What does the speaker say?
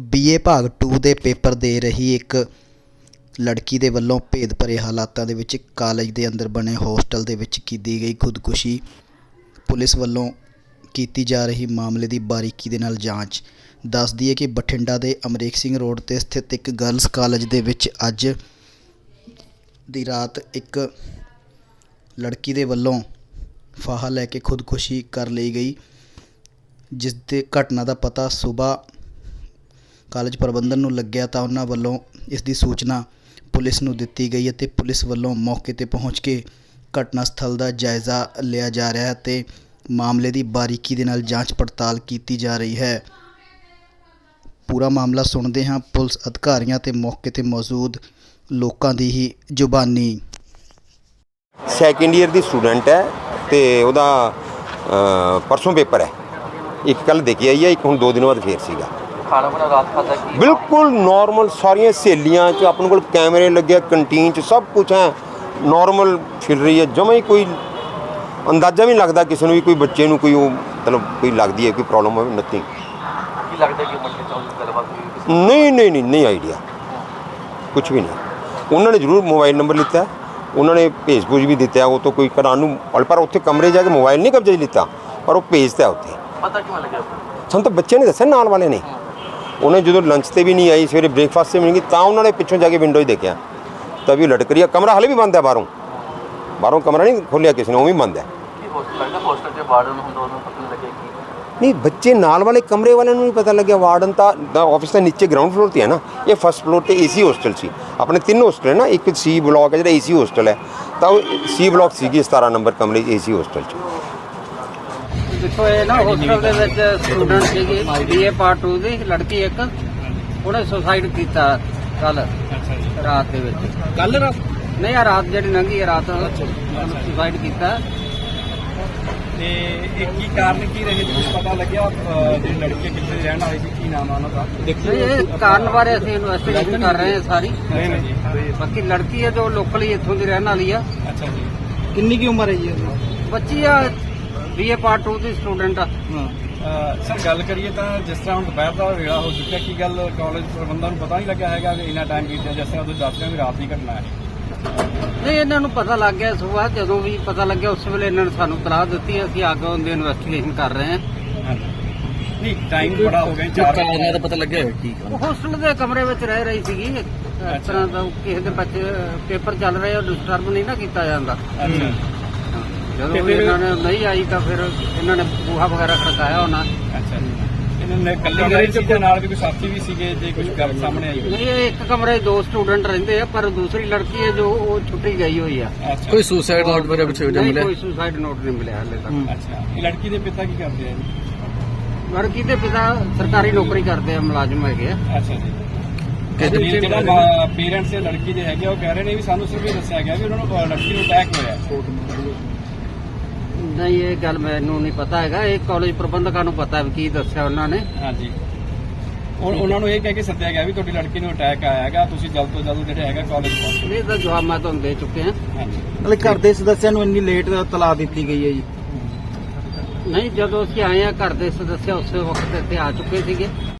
BA ਭਾਗ 2 ਦੇ paper ਦੇ ਰਹੀ ਇੱਕ ਲੜਕੀ ਦੇ ਵੱਲੋਂ ਭੇਦ ਭਰੇ ਹਾਲਾਤਾਂ ਦੇ ਵਿੱਚ ਕਾਲਜ ਦੇ ਅੰਦਰ ਬਣੇ ਹੋਸਟਲ ਦੇ ਵਿੱਚ ਕੀਤੀ ਗਈ ਖੁਦਕੁਸ਼ੀ। ਪੁਲਿਸ ਵੱਲੋਂ ਕੀਤੀ ਜਾ ਰਹੀ ਮਾਮਲੇ ਦੀ ਬਾਰੀਕੀ ਦੇ ਨਾਲ ਜਾਂਚ। ਦੱਸਦੀ ਹੈ ਕਿ ਬਠਿੰਡਾ ਦੇ ਅਮਰੀਕ ਸਿੰਘ ਰੋਡ ਤੇ ਸਥਿਤ ਇੱਕ ਗਰਲਸ ਕਾਲਜ ਦੇ ਵਿੱਚ ਅੱਜ ਦੀ ਰਾਤ ਇੱਕ ਲੜਕੀ ਦੇ ਵੱਲੋਂ ਫਾਹਾ ਲੈ ਕੇ ਖੁਦਕੁਸ਼ੀ ਕਰ ਲਈ ਗਈ ਜਿਸ ਦੇ ਘਟਨਾ ਦਾ ਪਤਾ ਸਵੇਰ ਕਾਲਜ ਪ੍ਰਬੰਧਨ ਨੂੰ ਲੱਗਿਆ ਤਾਂ ਉਹਨਾਂ ਵੱਲੋਂ ਇਸ ਦੀ ਸੂਚਨਾ ਪੁਲਿਸ ਨੂੰ ਦਿੱਤੀ ਗਈ ਅਤੇ ਪੁਲਿਸ ਵੱਲੋਂ ਮੌਕੇ ਤੇ ਪਹੁੰਚ ਕੇ ਘਟਨਾ ਸਥਲ ਦਾ ਜਾਇਜ਼ਾ ਲਿਆ ਜਾ ਰਿਹਾ ਹੈ ਤੇ ਮਾਮਲੇ ਦੀ ਬਾਰੀਕੀ ਦੇ ਨਾਲ ਜਾਂਚ ਪੜਤਾਲ ਕੀਤੀ ਜਾ ਰਹੀ ਹੈ। ਪੂਰਾ ਮਾਮਲਾ ਸੁਣਦੇ ਹਾਂ ਪੁਲਿਸ ਅਧਿਕਾਰੀਆਂ ਤੇ ਮੌਕੇ ਤੇ ਮੌਜੂਦ ਲੋਕਾਂ ਦੀ ਹੀ ਜ਼ੁਬਾਨੀ। ਸੈਕੰਡ ਈਅਰ ਦੀ ਸਟੂਡੈਂਟ ਹੈ ਤੇ ਉਹਦਾ ਅ, ਪਰਸੋਂ ਪੇਪਰ ਹੈ। ਇੱਕ ਕੱਲ ਦੇ ਕੇ ਆਈ ਹੈ ਇੱਕ ਹੁਣ ਦੋ ਦਿਨ ਬਾਅਦ ਫੇਰ ਸੀਗਾ। ਖਾਣਾ ਬਣਾ ਰਾਤ ਖਾਦਾ ਕੀ ਬਿਲਕੁਲ ਨਾਰਮਲ ਸਾਰੀਆਂ ਸਹੇਲੀਆਂ ਚ ਆਪਣੇ ਕੋਲ ਕੈਮਰੇ ਲੱਗੇ ਕੰਟੀਨ ਚ ਸਭ ਕੁਝ ਹੈ। ਨਾਰਮਲ ਫਿਰ ਰਹੀ ਹੈ ਜਮਾਂ ਹੀ ਕੋਈ ਅੰਦਾਜ਼ਾ ਵੀ ਨਹੀਂ ਲੱਗਦਾ ਕਿਸੇ ਨੂੰ ਵੀ ਕੋਈ ਬੱਚੇ ਨੂੰ ਕੋਈ ਉਹ ਮਤਲਬ ਕੋਈ ਲੱਗਦੀ ਹੈ ਕੋਈ ਪ੍ਰੋਬਲਮ ਹੋਵੇ ਨਥਿੰਗ ਕੀ ਲੱਗਦਾ ਕਿ ਬੱਚੇ ਚੌਂਕ ਗੱਲਬਾਤ ਹੋਈ ਕਿਸੇ ਨਹੀਂ ਨਹੀਂ ਨਹੀਂ ਨਹੀਂ ਆਈਡੀਆ ਕੁਝ ਵੀ ਨਹੀਂ। ਉਹਨਾਂ ਨੇ ਜ਼ਰੂਰ ਮੋਬਾਈਲ ਨੰਬਰ ਲਿੱਤਾ। ਉਹਨਾਂ ਨੇ ਭੇਜ ਭੂਜ ਵੀ ਦਿੱਤਾ। ਉਹ ਤੋਂ ਕੋਈ ਕਰਾਂ ਨੂੰ ਪਰ ਉੱਥੇ ਕਮਰੇ ਜਾ ਕੇ ਮੋਬਾਈਲ ਨਹੀਂ ਕਬਜ਼ੇ ਲਿੱਤਾ। ਪਰ ਉਹ ਭੇਜਤਾ ਉੱਥੇ। ਪਤਾ ਕਿਵੇਂ ਲੱਗਿਆ ਸਾਨੂੰ ਤਾਂ ਬੱਚੇ ਨੇ ਦੱਸਿਆ ਨਾਲ ਵਾਲੇ ਨੇ। ਉਹਨੇ ਜਦੋਂ ਲੰਚ ਤੇ ਵੀ ਨਹੀਂ ਆਈ ਸਵੇਰੇ ਬ੍ਰੇਕਫਾਸਟ ਤੇ ਵੀ ਨਹੀਂ ਤਾਂ ਉਹਨਾਂ ਨੇ ਪਿੱਛੋਂ ਜਾ ਕੇ ਵਿੰਡੋ 'ਚ ਦੇਖਿਆ। ਤਾਂ ਵੀ ਲਟਕ ਰਹੀ ਹੈ ਕਮਰਾ ਹਲੇ ਵੀ ਬੰਦ ਹੈ ਬਾਹਰੋਂ। ਬਾਹਰੋਂ ਕਮਰਾ ਨਹੀਂ ਖੋਲਿਆ ਕਿਸੇ ਨੇ ਉਹ ਵੀ ਬੰਦ ਹੈ ਨਹੀਂ ਬੱਚੇ ਨਾਲ ਵਾਲੇ ਕਮਰੇ ਵਾਲਿਆਂ ਨੂੰ ਨਹੀਂ ਪਤਾ ਲੱਗਿਆ। ਵਾਰਡਨ ਤਾਂ ਦਾ ਆਫਿਸ ਤਾਂ ਨੀਚੇ ਗਰਾਊਂਡ ਫਲੋਰ ਤੇ ਹੈ ਨਾ। ਇਹ ਫਸਟ ਫਲੋਰ ਤੇ ਏਸੀ ਹੋਸਟਲ ਸੀ। ਆਪਣੇ ਤਿੰਨ ਹੋਸਟਲ ਹੈ ਨਾ ਇੱਕ ਸੀ ਬਲਾਕ ਹੈ ਜਿਹੜਾ ਏਸੀ ਹੋਸਟਲ ਹੈ। ਤਾਂ ਉਹ ਸੀ ਬਲਾਕ ਸੀਗੀ 17 ਨੰਬਰ ਕਮਰੇ ਏਸੀ ਹੋਸਟਲ 'ਚ। ਦੇਖੋ ਇਹ ਨਾ ਹੋਸਟਲ ਦੇ ਵਿੱਚ ਸਟੂਡੈਂਟ ਸੀਗੀ ਬੀਏ ਪਾਰਟ 2 ਦੀ ਲੜਕੀ ਇੱਕ ਉਹਨੇ ਸੁਸਾਈਡ ਕੀਤਾ ਕੱਲ ਰਾਤ ਦੇ ਵਿੱਚ। ਕੱਲ ਰਾਤ? ਨਹੀਂ ਆ ਰਾਤ ਜਿਹੜੀ ਲੰਘੀ ਹੈ ਰਾਤ ਸੁਸਾਈਡ ਕੀਤਾ। ਤੇ ਇਹ ਕੀ ਕਾਰਨ ਕੀ ਰਹੇ? ਕੁਝ ਪਤਾ ਲੱਗਿਆ ਜਿਹੜੀ ਲੜਕੀ ਕਿੱਥੇ ਰਹਿਣ ਵਾਲੀ ਸੀ ਕੀ ਨਾਮ ਆ ਉਹਨਾਂ ਦਾ? ਨਹੀਂ, ਇਹ ਕਾਰਨ ਬਾਰੇ ਅਸੀਂ ਇਨਵੈਸਟੀਗੇਸ਼ਨ ਕਰ ਰਹੇ ਹਾਂ ਸਾਰੀ। ਨਹੀਂ ਨਹੀਂ ਜੀ। ਬਾਕੀ ਲੜਕੀ ਹੈ ਜੋ ਲੋਕਲੀ ਇੱਥੋਂ ਦੀ ਰਹਿਣ ਵਾਲੀ ਆ। ਅੱਛਾ ਜੀ। ਕਿੰਨੀ ਕੀ ਉਮਰ ਹੈ ਜੀ ਬੱਚੀ ਆ ਬੀਏ ਪਾਰਟ 2 ਦੀ ਸਟੂਡੈਂਟ ਆ। ਹਾਂ ਸਰ ਗੱਲ ਕਰੀਏ ਤਾਂ ਜਿਸ ਤਰ੍ਹਾਂ ਹੁਣ ਦੁਪਹਿਰ ਦਾ ਵੇਲਾ ਹੋ ਚੁੱਕਿਆ ਕੀ ਗੱਲ ਕਾਲਜ ਪ੍ਰਬੰਧਨ ਨੂੰ ਪਤਾ ਨਹੀਂ ਲੱਗਿਆ ਹੈਗਾ ਕਿ ਇੰਨਾ ਟਾਈਮ ਬੀਤਿਆ ਜਿਸ ਤਰ੍ਹਾਂ ਤੁਸੀਂ ਦੱਸ ਰਹੇ ਹੋ ਵੀ ਰਾਤ ਦੀ ਘਟਨਾ ਹੈ? ਨਹੀਂ ਇਹਨਾਂ ਨੂੰ ਪਤਾ ਲੱਗ ਗਿਆ ਸਵੇਰ ਜਦੋਂ ਵੀ ਪਤਾ ਲੱਗਿਆ ਉਸ ਵੇਲੇ ਇਹਨਾਂ ਨੇ ਸਾਨੂੰ ਤਲਾਹ ਦਿੱਤੀ ਅਸੀਂ ਅੱਗੇ ਉਹਦੀ ਇਨਵੈਸਟੀਗੇਸ਼ਨ ਕਰ ਰਹੇ ਹਾਂ। ਨਹੀਂ ਟਾਈਮ ਬੜਾ ਹੋ ਗਿਆ 4 ਵਜੇ। ਦਾ ਪਤਾ ਲੱਗਿਆ ਠੀਕ ਉਹ ਹੋਸਟਲ ਦੇ ਕਮਰੇ ਵਿੱਚ ਰਹਿ ਰਹੀ ਸੀਗੀ। ਇਸ ਤਰ੍ਹਾਂ ਦਾ ਕਿਸੇ ਦੇ ਬੱਚੇ ਪੇਪਰ ਚੱਲ ਰਹੇ ਉਹ ਡਿਸਟਰਬ ਨਹੀਂ ਨਾ ਕੀਤਾ ਜਾਂਦਾ। ਜਦੋਂ ਤੇ ਵੀ ਫਿਰ- ਇਹਨਾਂ ਨੇ ਨਹੀਂ ਆਈ ਤਾਂ ਫਿਰ ਇਹਨਾਂ ਨੇ ਬੂਹਾ ਵਗੈਰਾ ਖੜਕਾਇਆ ਉਹਨਾਂ ਅੱਛਾ ਜੀ। ਇਹਨਾਂ ਨੇ ਕੱਲੇ ਰਹੇ ਸੀ ਜਾਂ ਨਾਲ ਵੀ ਕੋਈ ਸਾਥੀ ਵੀ ਸੀਗੇ ਜੇ ਕੁਝ ਗੱਲ ਸਾਹਮਣੇ ਆਈ ਹੋਵੇ ਨਹੀਂ ਇਹ ਇੱਕ ਕਮਰੇ 'ਚ ਦੋ ਸਟੂਡੈਂਟ ਰਹਿੰਦੇ ਆ ਪਰ ਦੂਸਰੀ ਲੜਕੀ ਹੈ ਜੋ ਉਹ ਛੁੱਟੀ ਗਈ ਹੋਈ ਆ। ਅੱਛਾ। ਕੋਈ ਸੁਸਾਈਡ ਨੋਟ ਵਗੈਰਾ ਕੁਝ ਨਹੀਂ ਕੋਈ ਸੁਸਾਈਡ ਨੋਟ ਨਹੀਂ ਮਿਲਿਆ ਹਾਲੇ ਤੱਕ। ਅੱਛਾ। ਇਹ ਲੜਕੀ ਦੇ ਪਿਤਾ ਕੀ ਕਰਦੇ ਆ ਜੀ? ਲੜਕੀ ਦੇ ਪਿਤਾ ਸਰਕਾਰੀ ਨੌਕਰੀ ਕਰਦੇ ਆ ਮੁਲਾਜ਼ਮ ਹੈਗੇ ਆ। ਅੱਛਾ ਜੀ। ਕਿ ਜਿਹੜਾ ਪੇਰੈਂਟਸ ਦੇ ਲੜਕੀ ਦੇ ਹੈਗੇ ਆ, ਉਹ ਕਹਿ ਰਹੇ ਨੇ ਵੀ ਸਾਨੂੰ ਸਿਰਫ ਇਹ ਦੱਸਿਆ ਗਿਆ ਵੀ ਉਹਨਾਂ ਨੂੰ ਅਹ, ਲੜਕੀ ਨੂੰ ਅਟੈਕ ਹੋਇਆ। ਨਹੀਂ ਇਹ ਗੱਲ ਮੈਨੂੰ ਨਹੀਂ ਪਤਾ ਹੈਗਾ। ਇਹ ਕਾਲਜ ਪ੍ਰਬੰਧਕਾਂ ਨੂੰ ਪਤਾ ਵੀ ਕੀ ਦੱਸਿਆ ਉਹਨਾਂ ਨੇ। ਹਾਂਜੀ। ਉਹ ਉਹਨਾਂ ਨੂੰ ਇਹ ਕਹਿ ਕੇ ਸੱਦਿਆ ਗਿਆ ਵੀ ਤੁਹਾਡੀ ਲੜਕੀ ਨੂੰ ਅਟੈਕ ਆਇਆ ਹੈਗਾ ਤੁਸੀਂ ਜਲਦ ਤੋਂ ਜਲਦ ਜਿਹੜੇ ਹੈਗਾ ਕਾਲਜ ਪਹੁੰਚੋ। ਇਹ ਤਾਂ ਜਵਾਬ ਮੈਂ ਤੁਹਾਨੂੰ ਦੇ ਚੁੱਕੇ ਹਾਂ। ਹਾਂਜੀ। ਮਤਲਬ ਘਰ ਦੇ ਸਦੱਸਿਆਂ ਨੂੰ ਇੰਨੀ ਲੇਟ ਤਲਾ ਦਿੱਤੀ ਗਈ ਹੈ ਜੀ। ਨਹੀਂ ਜਦੋਂ ਅਸੀਂ ਆਏ ਆ ਘਰ ਦੇ ਸਦੱਸਿਆ ਉਸੇ ਵਕਤ ਇੱਥੇ ਆ ਚੁੱਕੇ ਸੀਗੇ।